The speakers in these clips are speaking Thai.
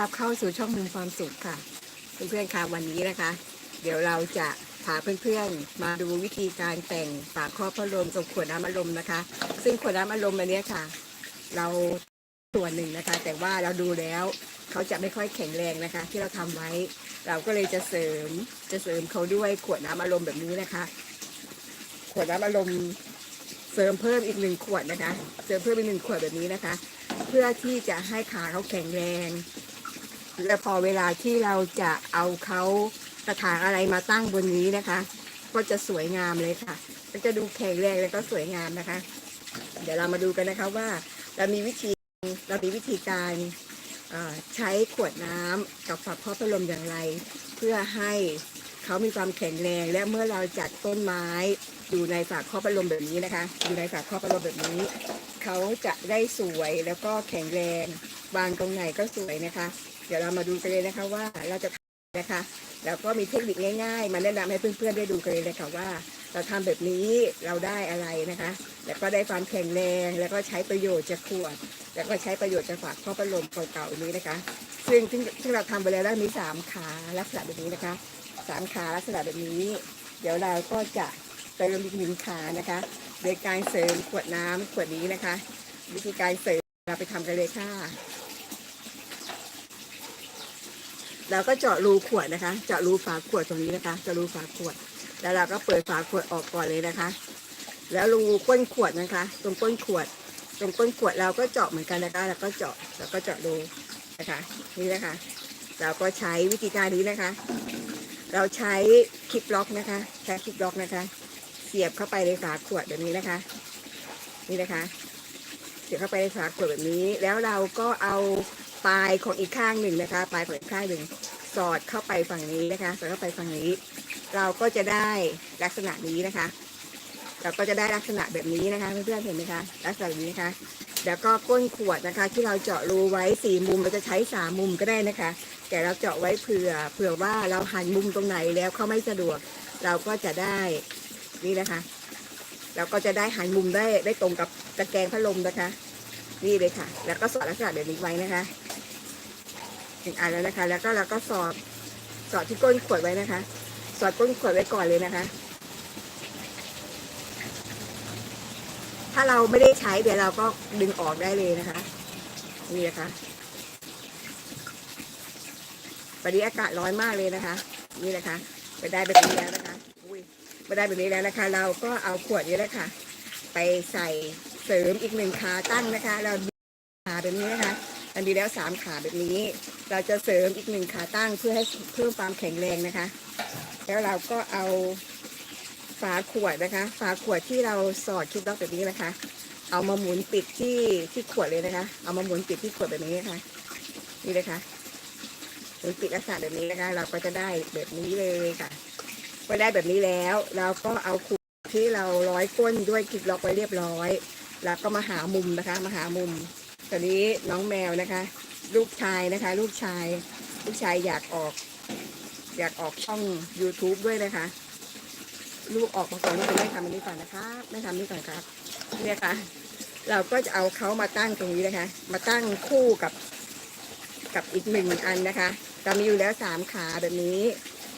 รับเข้าสู่ช่องมุมความสุขค่ะ เพื่อนๆค่ะวันนี้นะคะ เดี๋ยวเราจะพาเพื่อนๆ มาดูวิธีการแต่งฝาครอบพัดลมกับขวดน้ำอารมณ์นะคะ ซึ่งขวดน้ำอารมณ์อันนี้ค่ะ เราส่วนหนึ่งนะคะ แต่ว่าเราดูแล้วเขาจะไม่ค่อยแข็งแรงนะคะ ที่เราทำไว้ เราก็เลยจะเสริมจะเสริมเขาด้วยขวดน้ำอารมณ์แบบนี้นะคะ ขวดน้ำอารมณ์เสริมเพิ่มอีกหนึ่งขวดนะคะ เสริมเพิ่มอีกหนึ่งขวดแบบนี้นะคะ เพื่อที่จะให้ขาเขาแข็งแรง และพอเวลาที่เราจะเอาเขากระถางอะไรมาตั้งบนนี้นะคะ ก็จะสวยงามเลยค่ะ ก็จะดูแข็งแรงแล้วก็สวยงามนะคะ เดี๋ยวเรามาดูกันนะคะว่า เรามีวิธีเรามีวิธีการใช้ขวดน้ำกับฝักพ่อพัดลมอย่างไร เพื่อให้เขามีความแข็งแรง และเมื่อเราจัดต้นไม้อยู่ในฝากครอบพัดลมแบบนี้นะคะ อยู่ในฝากครอบพัดลมแบบนี้ เขาจะได้สวยแล้วก็แข็งแรงวางตรงไหนก็สวยนะคะ ดี๋ยวเรามาดูกันเลยนะคะว่าเราจะทำนะคะแล้วก็มีเทคนิคง่ายๆ มาแนะนำให้เพื่อนๆได้ดูกันเลยนะคะว่า เราทำแบบนี้เราได้อะไรนะคะ แล้วก็ได้ความแข็งแรงแล้วก็ใช้ประโยชน์จากขวด แล้วก็ใช้ประโยชน์จากฝาครอบพัดลมเก่าๆนี้นะคะ ซึ่งซึ่งเราทำไปแล้วแล้มีสามขาลักษณะแบบนี้นะคะสามขาลักษณะแบบนี้ เดี๋ยวเราก็จะเติมอีกหนึ่งขานะคะโดยการเสริมขวดน้ำขวดนี้นะคะ วิธีการเสริมเราไปทำกันเลยค่ะ เราก็เจาะรูขวดนะคะ เจาะรูฝาขวดตรงนี้นะคะ เจาะรูฝาขวด แล้วเราก็เปิดฝาขวดออกก่อนเลยนะคะ แล้วรูก้นขวดนะคะ ตรงก้นขวด ตรงก้นขวดเราก็เจาะเหมือนกันนะคะ แล้วก็เจาะ แล้วก็เจาะรูนะคะ นี่นะคะ เราก็ใช้วิธีการนี้นะคะ เราใช้คลิปล็อกนะคะ ใช้คลิปล็อกนะคะ เสียบเข้าไปในฝาขวดแบบนี้นะคะ นี่นะคะ เสียบเข้าไปในฝาขวดแบบนี้ แล้วเราก็เอาปลายของอีกข้างหนึ่งนะคะ ปลายของอีกข้างหนึ่ง สอดเข้าไปฝั่งนี้นะคะ สอดเข้าไปฝั่งนี้ เราก็จะได้ลักษณะนี้นะคะ เราก็จะได้ลักษณะแบบนี้นะคะเพื่อนๆเห็นไหมคะลักษณะนี้นะคะ แล้วก็ก้นขวดนะคะ ที่เราเจาะรูไว้สี่มุมเราจะใช้สามมุมก็ได้นะคะ แต่เราเจาะไว้เผื่อเผื่อว่าเราหันมุมตรงไหนแล้วเขาไม่สะดวก เราก็จะได้นี่นะคะ เราก็จะได้หันมุมได้ได้ตรงกับตะแกรงพัดลมนะคะ นี่เลยค่ะ แล้วก็สอดลักษณะแบบนี้ไว้นะคะ ถึงอันแล้วนะคะ แล้วก็เราก็สอดสอดที่ก้นขวดไว้นะคะ สอดก้นขวดไว้ก่อนเลยนะคะ ถ้าเราไม่ได้ใช้เดี๋ยวเราก็ดึงออกได้เลยนะคะ นี่นะคะวันนี้อากาศร้อนมากเลยนะคะ นี่นะคะไปได้แบบนี้แล้วนะคะอุ้ยไปได้แบบนี้แล้วนะคะ เราก็เอาขวดนี้แหละค่ะ ไปใส่เสริมอีกหนึ่งขาตั้งนะคะ เราขาแบบนี้นะคะมันมีแล้วสามขาแบบนี้ เราจะเสริมอีกหนึ่งขาตั้งเพื่อให้เพิ่มความแข็งแรงนะคะ แล้วเราก็เอาฝาขวดนะคะ ฝาขวดที่เราสอดคลิปล็อกแบบนี้นะคะ เอามาหมุนปิดที่ที่ขวดเลยนะคะ เอามาหมุนปิดที่ขวดแบบนี้นะคะนี่เลยค่ะหมุนปิดลักษณะแบบนี้นะคะ เราก็จะได้แบบนี้เลยค่ะพอได้แบบนี้แล้วเราก็เอาขวดที่เราร้อยก้นด้วยคลิปล็อกไว้เรียบร้อย แล้วก็มาหามุมนะคะ มาหามุมตอนนี้น้องแมวนะคะ ลูกชายนะคะ ลูกชาย ลูกชายอยากออก อยากออกช่อง YouTube ด้วยนะคะ ลูกออกมาก่อนลูกจะไม่ทำอันนี้ก่อนนะคะไม่ทำนี่ก่อนครับเนี่ยค่ะ เราก็จะเอาเขามาตั้งตรงนี้นะคะ มาตั้งคู่กับกับอีกหนึ่งอันนะคะเรามีอยู่แล้วสามขาแบบนี้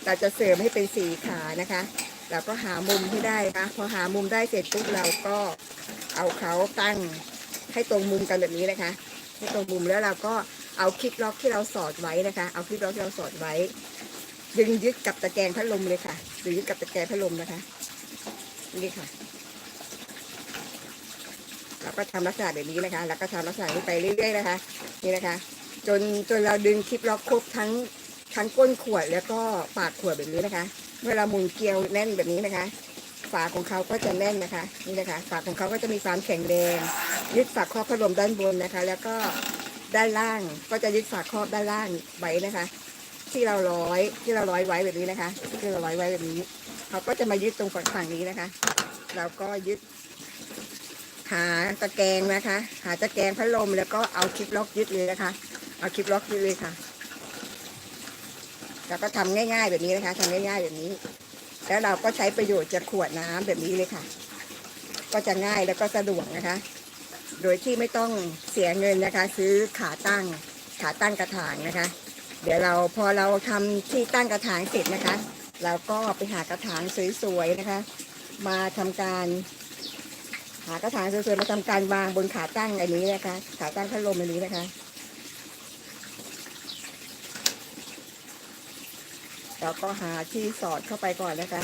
เราจะเสริมให้เป็นสี่ขานะคะ เราก็หามุมที่ได้นะคะพอหามุมได้เสร็จปุ๊บเราก็เอาเขาตั้งให้ตรงมุมกันแบบนี้นะคะ ให้ตรงมุมแล้วเราก็ เอาคลิปล็อกที่เราสอดไว้นะคะ เอาคลิปล็อกที่เราสอดไว้ ดึงยึดกับตะแกรงพัดลมเลยค่ะดึงยึดกับตะแกรงพัดลมนะคะนี่ค่ะเราก็ทำลักษณะแบบนี้นะคะ แล้วก็ทำลักษณะนี้ไปเรื่อยๆนะคะ นี่นะคะ จนจนเราดึงคลิปล็อกครบทั้งทั้งก้นขวดแล้วก็ปากขวดแบบนี้นะคะ เมื่อเราหมุนเกลียวแน่นแบบนี้นะคะ ฝาของเขาก็จะแน่นนะคะ นี่นะคะ ฝาของเขาก็จะมีความแข็งแรงยึดฝาครอบพัดลมด้านบนนะคะ แล้วก็ ด้านล่างก็จะยึดฝาครอบด้านล่างไว้นะคะ ที่เราร้อยที่เราร้อยไว้แบบนี้นะคะ ที่เราร้อยไว้แบบนี้ เขาก็จะมายึดตรงฝั่งนี้นะคะเราก็ยึด หาตะแกรงนะคะ หาตะแกรงพัดลมแล้วก็เอาคลิปล็อกยึดเลยนะคะ เอาคลิปล็อกยึดเลยค่ะแล้วก็ทำง่าย ๆ แบบนี้นะคะทำง่าย ๆ แบบนี้ แล้วเราก็ใช้ประโยชน์จากขวดน้ำแบบนี้เลยค่ะ ก็จะง่ายแล้วก็สะดวกนะคะ โดยที่ไม่ต้องเสียเงินนะคะ ซื้อขาตั้งขาตั้งกระถางนะคะ เดี๋ยวเราพอเราทำที่ตั้งกระถางเสร็จนะคะ เราก็ไปหากระถางสวยๆนะคะ มาทำการ หากระถางสวยๆมาทำการวางบนขาตั้งอันนี้นะคะ ขาตั้งพัดลมอันนี้นะคะ เราก็หาที่สอดเข้าไปก่อนนะคะ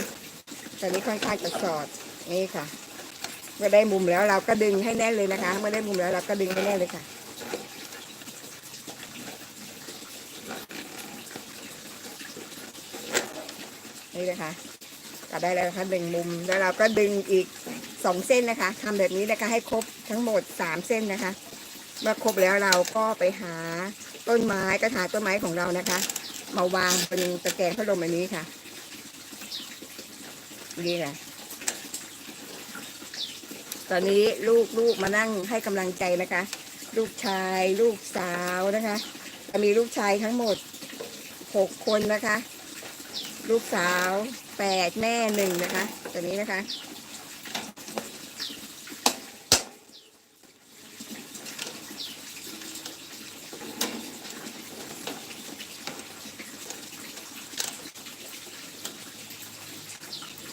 ตอนนี้ค่อนข้างจะสอดนี่ค่ะ เมื่อได้มุมแล้วเราก็ดึงให้แน่นเลยนะคะ เมื่อได้มุมแล้วเราก็ดึงให้แน่นเลยค่ะ นี่นะคะก็ได้แล้วนะคะหนึ่งมุมแล้วเราก็ดึงอีกสองเส้นนะคะทำแบบนี้นะคะให้ครบทั้งหมดสามเส้นนะคะ เมื่อครบแล้วเราก็ไปหาต้นไม้กระถางต้นไม้ของเรานะคะ มาวางเป็นตะแกรงพัดลมอันนี้ค่ะนี่แหละ ตอนนี้ลูกลูกมานั่งให้กำลังใจนะคะ ลูกชายลูกสาวนะคะจะมีลูกชายทั้งหมดหกคนนะคะ ลูกสาวแปดแม่หนึ่งนะคะตัวนี้นะคะ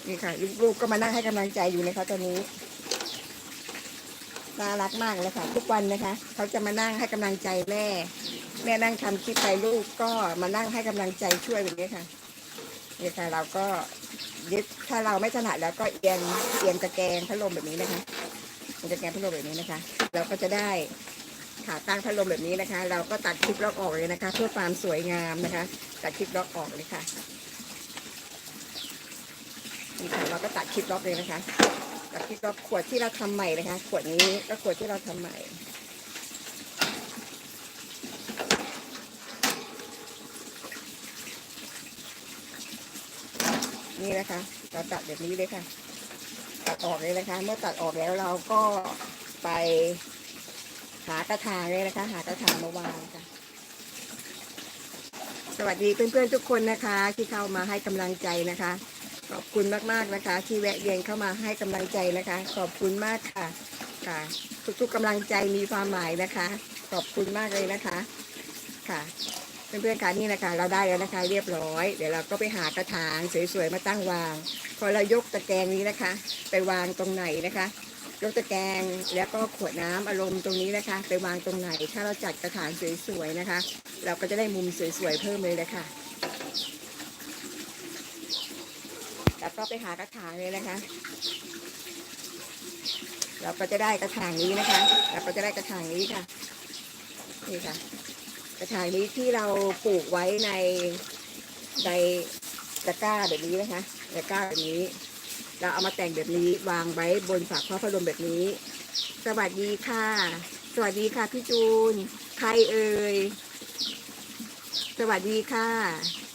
นี่ค่ะลูกๆก็มานั่งให้กำลังใจอยู่นะคะตอนนี้ น่ารักมากเลยค่ะ ทุกวันนะคะ เขาจะมานั่งให้กำลังใจแม่ แม่นั่งทำคลิปไปลูกก็มานั่งให้กำลังใจช่วยแบบนี้ค่ะนี่ค่ะ เราก็ยึดถ้าเราไม่ถนัดแล้วก็เอียงเอียงตะแกรงพัดลมแบบนี้นะคะตะแกรงพัดลมแบบนี้นะคะ เราก็จะได้ขาตั้งพัดลมแบบนี้นะคะ เราก็ตัดคลิปล็อกออกเลยนะคะ เพื่อความสวยงามนะคะ ตัดคลิปล็อกออกเลยค่ะนี่ค่ะเราก็ตัดคลิปล็อกเลยนะคะ ตัดคลิปล็ขวดที่เราทำใหม่นะคะ ขวดนี้ก็ขวดที่เราทำใหม่ นี่นะคะเราตัดแบบนี้เลยค่ะ ตัดออกเลยนะคะ เมื่อตัดออกแล้วเราก็ไปหากระถางเลยนะคะ หากระถางมาวางค่ะสวัสดีเพื่อนๆทุกคนนะคะ ที่เข้ามาให้กำลังใจนะคะ ขอบคุณมากๆนะคะ ที่แวะเวียนเข้ามาให้กำลังใจนะคะ ขอบคุณมากค่ะค่ะทุกๆกำลังใจมีความหมายนะคะ ขอบคุณมากเลยนะคะค่ะเพื่อนๆคะนี่นะคะเราได้แล้วนะคะ เรียบร้อย เดี๋ยวเราก็ไปหากระถางสวยๆมาตั้งวาง พอเรายกตะแกรงนี้นะคะ ไปวางตรงไหนนะคะยกตะแกรงแล้วก็ขวดน้ำอารมณ์ตรงนี้นะคะ ไปวางตรงไหน ถ้าเราจัดกระถางสวยๆนะคะ เราก็จะได้มุมสวยๆเพิ่มเลยเลยค่ะ แล้วก็ไปหากระถางเลยนะคะ เราก็จะได้กระถางนี้นะคะเราก็จะได้กระถางนี้ค่ะนี่ค่ะ กระถางนี้ที่เราปลูกไว้ในในตะกร้าแบบนี้นะคะตะกร้าแบบนี้ เราเอามาแต่งแบบนี้วางไว้บนฝาครอบพัดลมแบบนี้ สวัสดีค่ะ สวัสดีค่ะพี่จูน ใครเอ่ย สวัสดีค่ะ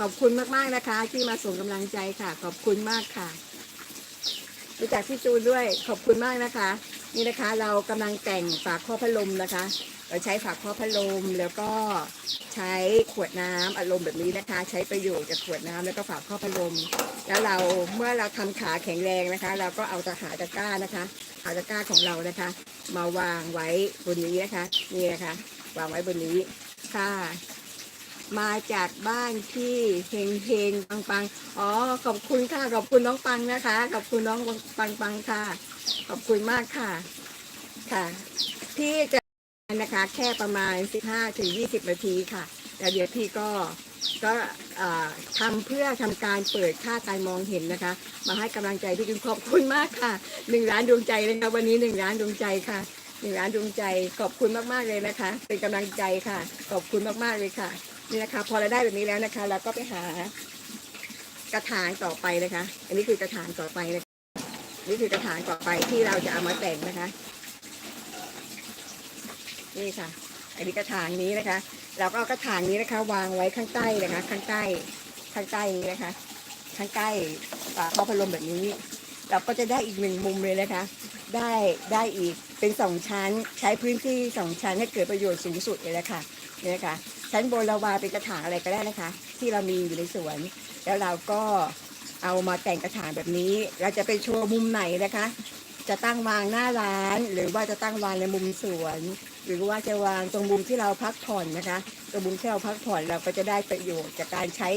ขอบคุณมากๆนะคะ ที่มาส่งกำลังใจค่ะ ขอบคุณมากค่ะรู้จักพี่จูนด้วยขอบคุณมากนะคะ นี่นะคะเรากำลังแต่งฝาครอบพัดลมนะคะ เราใช้ฝาครอบพัดลมแล้วก็ใช้ขวดน้ำอารมณ์แบบนี้นะคะ ใช้ประโยชน์จากขวดน้ำแล้วก็ฝาครอบพัดลม แล้วเราเมื่อเราทำขาแข็งแรงนะคะ เราก็เอาตะหาตะกร้านะคะหาตะกร้าของเรานะคะ มาวางไว้บนนี้นะคะ นี่นะคะ วางไว้บนนี้ค่ะ มาจากบ้านที่เฮงเฮงปังปังอ๋อขอบคุณค่ะขอบคุณน้องปังนะคะขอบคุณน้องปังปังค่ะ ขอบคุณมากค่ะค่ะ ที่จะนะคะแค่ประมาณ 15ถึง20 นาทีค่ะแล้วเดี๋ยวพี่ก็ก็ทำเพื่อทำการเปิดค่าการมองเห็นนะคะ มาให้กำลังใจพี่จุนขอบคุณมากค่ะหนึ่งล้านดวงใจเลยค่ะวันนี้หนึ่งล้านดวงใจค่ะหนึ่งล้านดวงใจขอบคุณมากๆเลยนะคะ เป็นกำลังใจค่ะ ขอบคุณมากๆเลยค่ะ นี่นะคะ พอเราได้แบบนี้แล้วนะคะ เราก็ไปหากระถางต่อไปนะคะ อันนี้คือกระถางต่อไปนะคะนี่คือกระถางต่อไปที่เราจะเอามาแต่งนะคะ นี่ค่ะ อันนี้กระถางนี้นะคะ เราก็เอากระถางนี้นะคะ วางไว้ข้างใต้นะคะ ข้างใต้ ข้างใต้นี้นะคะ ข้างใต้ฝาครอบพัดลมแบบนี้ เราก็จะได้อีกหนึ่งมุมเลยนะคะ ได้ได้อีกเป็นสองชั้น ใช้พื้นที่สองชั้นให้เกิดประโยชน์สูงสุดเลยนะคะนี่นะคะ ชั้นบนเราวางเป็นกระถางอะไรก็ได้นะคะ ที่เรามีอยู่ในสวน แล้วเราก็เอามาแต่งกระถางแบบนี้ เราจะไปโชว์มุมไหนนะคะ จะตั้งวางหน้าร้าน หรือว่าจะตั้งวางในมุมสวน หรือว่าจะวางตรงมุมที่เราพักผ่อนนะคะ ตรงมุมที่เราพักผ่อนเราก็จะได้ประโยชน์จากการใช้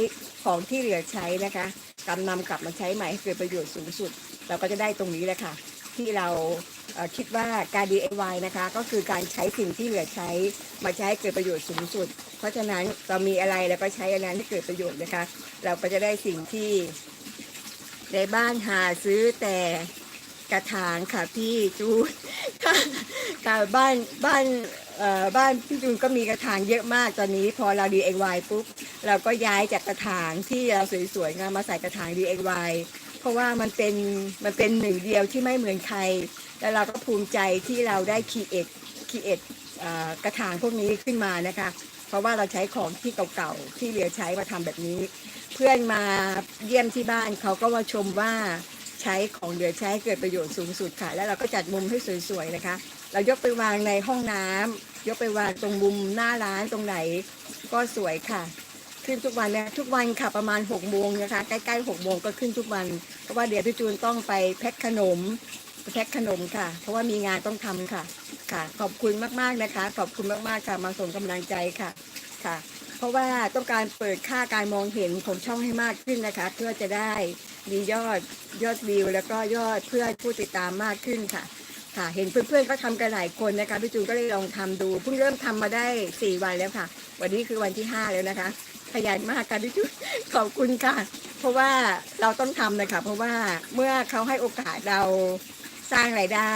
ของที่เหลือใช้นะคะกำนำกลับมาใช้ใหม่ให้เกิดประโยชน์สูงสุด เราก็จะได้ตรงนี้แหละค่ะ ที่เราคิดว่าการ DIY นะคะ ก็คือการใช้สิ่งที่เหลือใช้มาใช้ให้เกิดประโยชน์สูงสุด เพราะฉะนั้นเรามีอะไรเราก็ใช้อันนั้นให้เกิดประโยชน์นะคะ เราก็จะได้สิ่งที่ ในบ้านหาซื้อแต่กระถางค่ะพี่จูนค่ะค่บ้านบ้านเอ่อบ้านพี่จูนก็มีกระถางเยอะมากตอนนี้ พอเรา DIY ปุ๊บเราก็ย้ายจากกระถางที่เราสวยๆงามมาใส่กระถาง DIY เพราะว่ามันเป็นมันเป็นหนึ่งเดียวที่ไม่เหมือนใคร แล้วเราก็ภูมิใจที่เราได้คีเอทคีเอทกระถางพวกนี้ขึ้นมานะคะ เพราะว่าเราใช้ของที่เก่าๆที่เหลือใช้มาทำแบบนี้ เพื่อนมาเยี่ยมที่บ้านเขาก็มาชมว่าใช้ของเหลือใช้เกิดประโยชน์สูงสุดค่ะ แล้วเราก็จัดมุมให้สวยๆนะคะ เรายกไปวางในห้องน้ำยกไปวางตรงมุมหน้าร้านตรงไหนก็สวยค่ะ ขึ้นทุกวันนะทุกวันค่ะประมาณ6กโมงนะคะใกล้ๆ6กโมงก็ขึ้นทุกวัน เพราะว่าเดี๋ยวพี่จูนต้องไปแพ็คขนมไปแพ็คขนมค่ะ เพราะว่ามีงานต้องทำค่ะ ค่ะ ขอบคุณมากๆนะคะ ขอบคุณมากๆค่ะ มาส่งกำลังใจค่ะค่ะ เพราะว่าต้องการเปิดค่าการมองเห็นของช่องให้มากขึ้นนะคะ เพื่อจะได้มียอดยอดวิว แล้วก็ยอดเพื่อนผู้ติดตามมากขึ้นค่ะ ค่ะ เห็นเพื่อนๆก็ทำกันหลายคนนะคะพี่จูนก็เลยลองทำดูเพิ่งเริ่มทำมาได้ 4 วันแล้วค่ะ วันนี้คือวันที่ 5 แล้วนะคะขยันมากค่ะพี่จูนขอบคุณค่ะ เพราะว่าเราต้องทำนะคะเพราะว่าเมื่อเขาให้โอกาสเราสร้างรายได้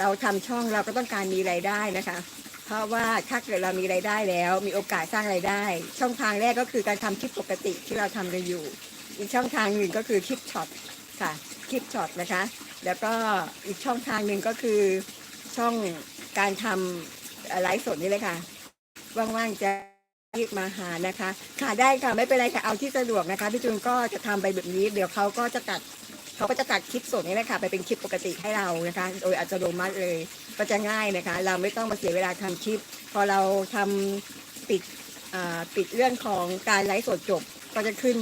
เราทำช่องเราก็ต้องการมีรายได้นะคะ เพราะว่าถ้าเกิดเรามีรายได้แล้ว มีโอกาสสร้างรายได้ ช่องทางแรกก็คือการทำคลิปปกติที่เราทำกันอยู่ อีกช่องทางหนึ่งก็คือคลิปช็อตค่ะคลิปช็อตนะคะ แล้วก็อีกช่องทางหนึ่งก็คือช่องการทำไลฟ์สดนี่เลยค่ะ ว่างๆจะรีบมาหานะคะ ค่ะได้ค่ะไม่เป็นไรค่ะเอาที่สะดวกนะคะพี่จูนก็จะทำไปแบบนี้ เดี๋ยวเขาก็จะตัด เขาก็จะตัดคลิปสดนี้แหละค่ะไปเป็นคลิปปกติให้เรานะคะ โดยอัตโนมัติเลยก็จะง่ายนะคะ เราไม่ต้องมาเสียเวลาทำคลิป พอเราทำปิดอ่าปิดเรื่องของการไลฟ์สดจบก็จะขึ้น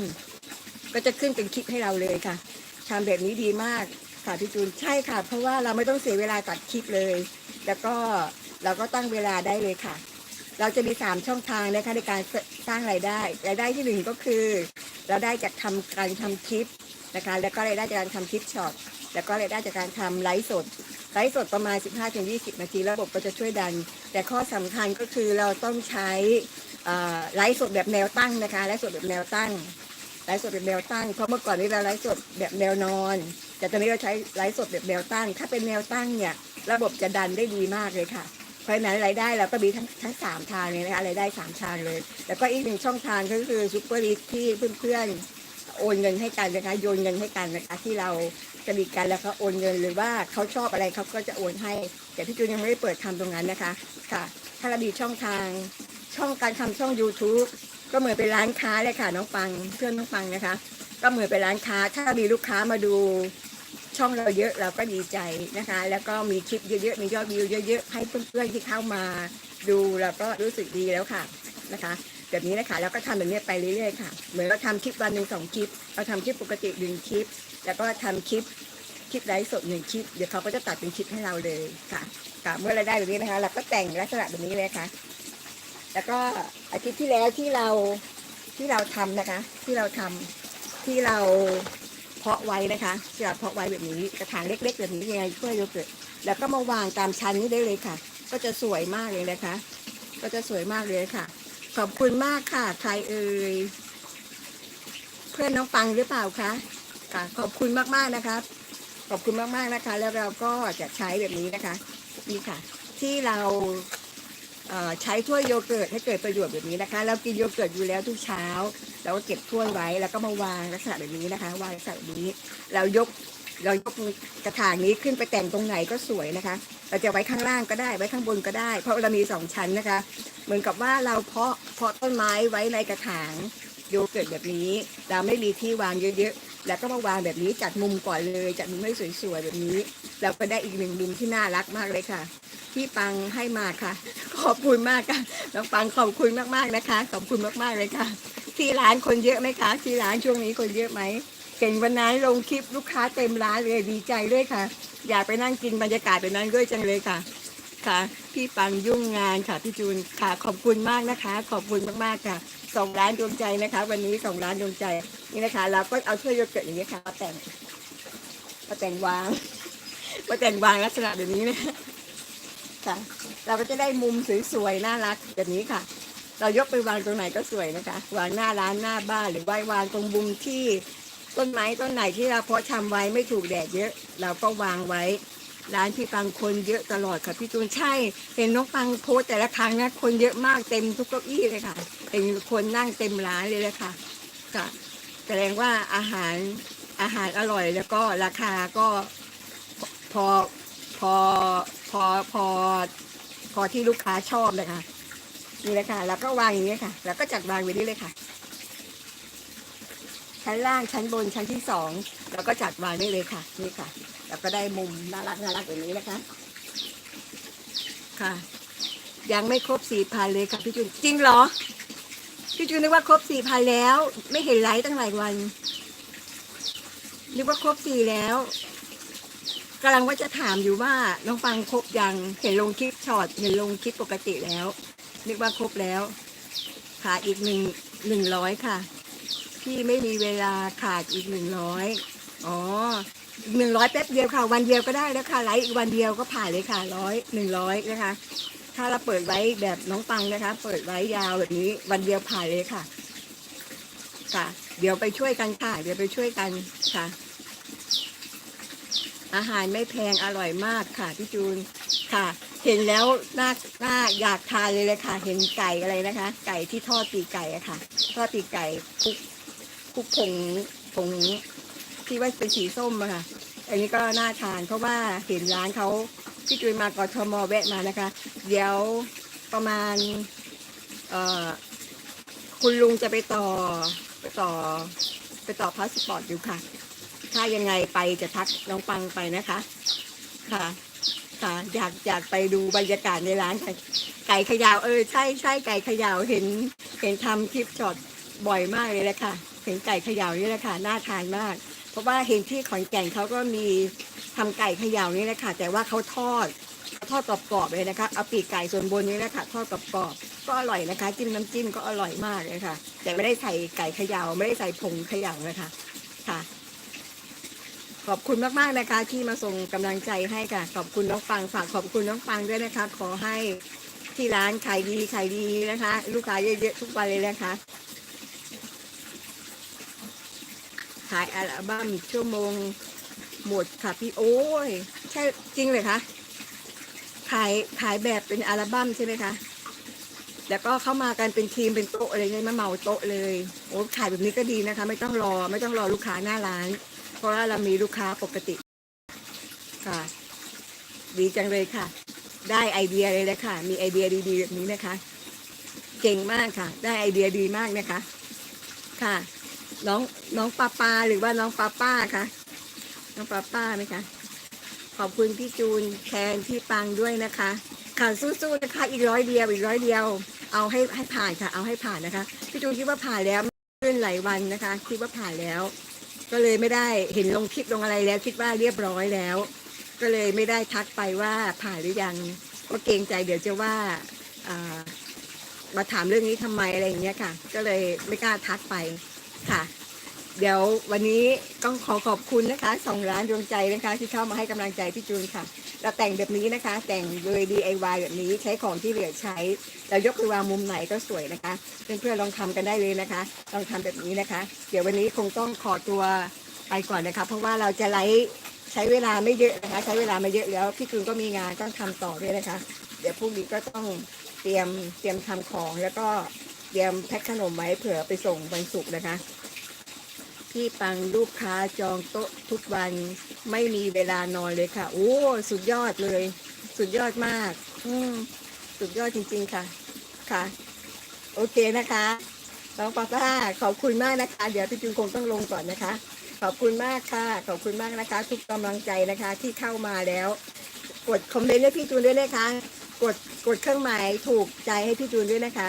ก็จะขึ้นเป็นคลิปให้เราเลยค่ะทำแบบนี้ดีมากค่ะพี่จูนใช่ค่ะ เพราะว่าเราไม่ต้องเสียเวลาตัดคลิปเลย แล้วก็เราก็ตั้งเวลาได้เลยค่ะ เราจะมี 3 ช่องทางนะคะในการสร้างรายได้รายได้ที่หนึ่งก็คือ เราได้จากทำการทำคลิป นะคะ แล้วก็รายได้จากการทำคลิปช็อต แล้วก็รายได้จากการทำไลฟ์สด ไลฟ์สดประมาณ 15-20 นาที ระบบก็จะช่วยดัน แต่ข้อสำคัญก็คือเราต้องใช้ไลฟ์สดแบบแนวตั้งนะคะ ไลฟ์สดแบบแนวตั้ง ไลฟ์สดแบบแนวตั้ง เพราะเมื่อก่อนนี้เราไลฟ์สดแบบแนวนอน แต่ตอนนี้เราใช้ไลฟ์สดแบบแนวตั้ง ถ้าเป็นแนวตั้งเนี่ย ระบบจะดันได้ดีมากเลยค่ะเพราะฉะนั้นรายได้เราก็มีทั้งทั้งสามทางเลยนะคะรายได้สามทางเลย แล้วก็อีกหนึ่งช่องทางก็คือซูเปอร์ลิที่เพื่อนๆ โอนเงินให้กันนะคะโยนเงินให้กันนะคะที่เราสนิทกันแล้วก็โอนเงินหรือว่าเขาชอบอะไรเขาก็จะโอนให้ แต่พี่จูนยังไม่ได้เปิดทำตรงนั้นนะคะ ค่ะ ถ้าเรามีช่องทางช่องการทำช่อง YouTube ก็เหมือนเป็นร้านค้าเลยค่ะน้องปังเพื่อนน้องปังนะคะ ก็เหมือนเป็นร้านค้า ถ้ามีลูกค้ามาดูช่องเราเยอะเราก็ดีใจนะคะ แล้วก็มีคลิปเยอะๆมียอดวิวเยอะ ๆ ให้เพื่อนๆที่เข้ามาดูเราก็รู้สึกดีแล้วค่ะนะคะ แบบนี้นะคะแล้วก็ทำแบบนี้ไปเรื่อยๆค่ะ เหมือนเราทำคลิปวันหนึ่งสองคลิป เราทำคลิปปกติหนึ่งคลิป แล้วก็ทำคลิปคลิปไลฟ์สดหนึ่งคลิป เดี๋ยวเขาก็จะตัดเป็นคลิปให้เราเลยค่ะค่ะเมื่อเราได้แบบนี้นะคะ เราก็แต่งลักษณะแบบนี้เลยค่ะ แล้วก็อาทิตย์ที่แล้วที่เราที่เราทำนะคะ ที่เราทำที่เราเพาะไว้นะคะที่เราเพาะไว้แบบนี้กระถางเล็ก ๆ แบบนี้ยังไงเพื่อโยเกิร์ตแล้วก็มาวางตามชั้นนี้ได้เลยค่ะ ก็จะสวยมากเลยนะคะ ก็จะสวยมากเลยค่ะ ขอบคุณมากค่ะ ใครเอ่ย เพื่อนน้องปังหรือเปล่าคะค่ะ ขอบคุณมากๆนะคะ ขอบคุณมากๆนะคะ แล้วเราก็จะใช้แบบนี้นะคะ นี่ค่ะ ที่เราเใช้ถ้วยโยเกิร์ตให้เกิดประโยชน์แบบนี้นะคะ เรากินโยเกิร์ตอยู่แล้วทุกเช้า เราก็เก็บถ้วยไว้แล้วก็มาวางลักษณะแบบนี้นะคะ วางลักษณะแบบนี้ เรายก เรายกกระถางนี้ขึ้นไปแต่งตรงไหนก็สวยนะคะ เราจะไว้ข้างล่างก็ได้ไว้ข้างบนก็ได้ เพราะเรามีสองชั้นนะคะ เหมือนกับว่าเราเพาะเพาะต้นไม้ไว้ในกระถางโยเกิร์ตแบบนี้ เราไม่มีที่วางเยอะๆ แล้วก็มาวางแบบนี้จัดมุมก่อนเลยจัดมุมให้สวยๆแบบนี้ เราก็ได้อีกหนึ่งมุมที่น่ารักมากเลยค่ะที่ปังให้มาค่ะ ขอบคุณมากค่ะน้องปังขอบคุณมากๆนะคะ ขอบคุณมากๆเลยค่ะ ที่ร้านคนเยอะไหมคะ ที่ร้านช่วงนี้คนเยอะไหม เก่งวันนั้นลงคลิปลูกค้าเต็มร้านเลยดีใจด้วยค่ะ อยากไปนั่งกินบรรยากาศแบบนั้นด้วยจังเลยค่ะ ค่ะ พี่ปังยุ่งงานค่ะพี่จูนค่ะขอบคุณมากนะคะ ขอบคุณมากๆค่ะสองล้านดวงใจนะคะ วันนี้สองล้านดวงใจนี่นะคะเราก็เอาถ้วยโยเกิร์ตอย่างนี้ค่ะมาแต่งมาแต่งวางมาแต่งวางลักษณะแบบนี้นะค่ะ เราก็จะได้มุมสวยๆน่ารักแบบนี้ค่ะ เรายกไปวางตรงไหนก็สวยนะคะ วางหน้าร้านหน้าบ้านหรือว่าวางตรงมุมที่ ต้นไม้ต้นไหนที่เราเพาะชำไว้ไม่ถูกแดดเยอะ เราก็วางไว้ ร้านพี่ปังคนเยอะตลอดค่ะพี่ตูนใช่เห็นน้องปังโพสแต่ละครั้งนะคนเยอะมากเต็มทุกเก้าอี้เลยค่ะเป็นคนนั่งเต็มร้านเลยเลยค่ะค่ะแสดงว่าอาหารอาหารอร่อยแล้วก็ราคาก็พอพอพอพอพอที่ลูกค้าชอบเลยค่ะนี่เลยค่ะแล้วก็วางอย่างนี้ค่ะ แล้วก็จัดวางไว้นี่เลยค่ะ ชั้นล่างชั้นบนชั้นที่สองแล้วก็จัดวางได้เลยค่ะ นี่ค่ะแล้วก็ได้มุมน่ารักน่ารักแบบนี้นะคะ ค่ะ ยังไม่ครบสี่พันเลยค่ะพี่จุนจริงเหรอพี่จุนนึกว่าครบสี่พันแล้ว ไม่เห็นไลฟ์ตั้งหลายวัน นึกว่าครบสี่แล้วกำลังว่าจะถามอยู่ว่าน้องฟังครบยังเห็นลงคลิปช็อตเห็นลงคลิปปกติแล้ว นึกว่าครบแล้วขาดอีกหนึ่งหนึ่งร้อยค่ะ พี่ไม่มีเวลาขาดอีกหนึ่งร้อยอ๋ออีกหนึ่งร้อยแป๊บเดียวค่ะ วันเดียวก็ได้แล้วค่ะไลฟ์อีกวันเดียวก็ผ่านเลยค่ะร้อยหนึ่งร้อยนะคะ ถ้าเราเปิดไว้แบบน้องปังนะคะ เปิดไว้ยาวแบบนี้ วันเดียวผ่านเลยค่ะ ค่ะ เดี๋ยวไปช่วยกันค่ะ เดี๋ยวไปช่วยกันค่ะ อาหารไม่แพงอร่อยมากค่ะพี่จูนค่ะ เห็นแล้วน่าน่าอยากทานเลยเลยค่ะ เห็นไก่อะไรนะคะ ไก่ที่ทอดปีกไก่อะค่ะ ทอดปีกไก่คุก คลุกผงผงที่ว่าเป็นสีส้มอะค่ะ อันนี้ก็น่าทานเพราะว่าเห็นร้านเขาพี่จุยมากทมแวะมานะคะ เดี๋ยวประมาณคุณลุงจะไปต่อไปต่อไปต่อพาสปอร์ตอยู่ค่ะ ถ้ายังไงไปจะทักน้องปังไปนะคะ ค่ะค่ะอยากอยากไปดูบรรยากาศในร้านค่ไก่ขยาวเออใช่ใช่ไก่ขยาวเห็นเห็นทำคลิปช็อตบ่อยมากเลยแหละค่ะ เห็นไก่เขยานี่แหละค่ะน่าทานมาก เพราะว่าเห็นที่ขอนแก่นเขาก็มีทำไก่เขยานี่แหละค่ะ แต่ว่าเขาทอดทอดกรอบๆเลยนะคะเอาปีกไก่ส่วนบนนี้แหละค่ะทอดกรอบๆก็อร่อยนะคะ จิ้มน้ำจิ้มก็อร่อยมากเลยค่ะ แต่ไม่ได้ใส่ไก่เขยาไม่ได้ใส่ผงเขยานะคะค่ะ ขอบคุณมากๆนะคะ ที่มาส่งกำลังใจให้ค่ะ ขอบคุณน้องปังฝากขอบคุณน้องปังด้วยนะคะ ขอให้ที่ร้านขายดีขายดีนะคะ ลูกค้าเยอะๆทุกวันเลยนะคะ ขายอัลบั้มชั่วโมงหมดค่ะพี่โอ้ยใช่จริงเลยคะขายขายแบบเป็นอัลบั้มใช่ไหมคะแล้วก็เข้ามากันเป็นทีมเป็นโต๊ะอะไรเงี้ยมาเหมาโต๊ะเลยโอ้ขายแบบนี้ก็ดีนะคะ ไม่ต้องรอไม่ต้องรอลูกค้าหน้าร้าน เพราะว่าเรามีลูกค้าปกติค่ะ ดีจังเลยค่ะ ได้ไอเดียเลยเลยค่ะมีไอเดียดีๆแบบนี้นะคะ เก่งมากค่ะ ได้ไอเดียดีมากนะคะ ค่ะ น้องน้องปาปาหรือว่าน้องปาป้าคะน้องปาป้าไหมคะขอบคุณพี่จูนแทนพี่ปังด้วยนะคะค่ะสู้ๆนะคะ อีกร้อยเดียวอีกร้อยเดียว เอาให้ให้ผ่านค่ะ เอาให้ผ่านนะคะพี่จูนคิดว่าผ่านแล้วขึ้นหลายวันนะคะ คิดว่าผ่านแล้ว ก็เลยไม่ได้เห็นลงคลิปลงอะไรแล้ว คิดว่าเรียบร้อยแล้ว ก็เลยไม่ได้ทักไปว่าผ่านหรือยังก็เกรงใจเดี๋ยวจะว่าอ่ามาถามเรื่องนี้ทำไมอะไรอย่างเงี้ยค่ะ ก็เลยไม่กล้าทักไป ค่ะ เดี๋ยววันนี้ต้องขอขอบคุณนะคะสองร้านดวงใจนะคะ ที่เข้ามาให้กำลังใจพี่จูนค่ะ เราแต่งแบบนี้นะคะ แต่งโดย DIY แบบนี้ใช้ของที่เหลือใช้เรายกไปวางมุมไหนก็สวยนะคะเพื่อนๆลองทำกันได้เลยนะคะ ลองทำแบบนี้นะคะ เดี๋ยววันนี้คงต้องขอตัวไปก่อนนะคะ เพราะว่าเราจะไลฟ์ใช้เวลาไม่เยอะนะคะ ใช้เวลาไม่เยอะแล้วพี่จูนก็มีงานต้องทำต่อด้วยนะคะ เดี๋ยวพรุ่งนี้ก็ต้องเตรียมเตรียมทำของแล้วก็ เตรียมแพ็คขนมไว้เผื่อไปส่งวันศุกร์นะคะ พี่ปังลูกค้าจองโต๊ะทุกวันไม่มีเวลานอนเลยค่ะ โอ้สุดยอดเลย สุดยอดมาก อืมสุดยอดจริง ๆค่ะ ค่ะ โอเคนะคะน้องป้าป้าขอบคุณมากนะคะ เดี๋ยวพี่จุนคงต้องลงก่อนนะคะ ขอบคุณมากค่ะ ขอบคุณมากนะคะ ทุกกำลังใจนะคะที่เข้ามาแล้ว กดคอมเมนต์ให้พี่จูนด้วยนะคะ กดกดเครื่องหมายถูกใจให้พี่จูนด้วยนะคะ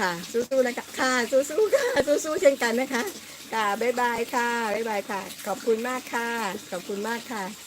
ค่ะ สู้ๆนะคะค่ะสู้ๆค่ะสู้ๆเช่นกันนะคะ ค่ะบ๊ายบายค่ะบ๊ายบายค่ะ ขอบคุณมากค่ะ ขอบคุณมากค่ะ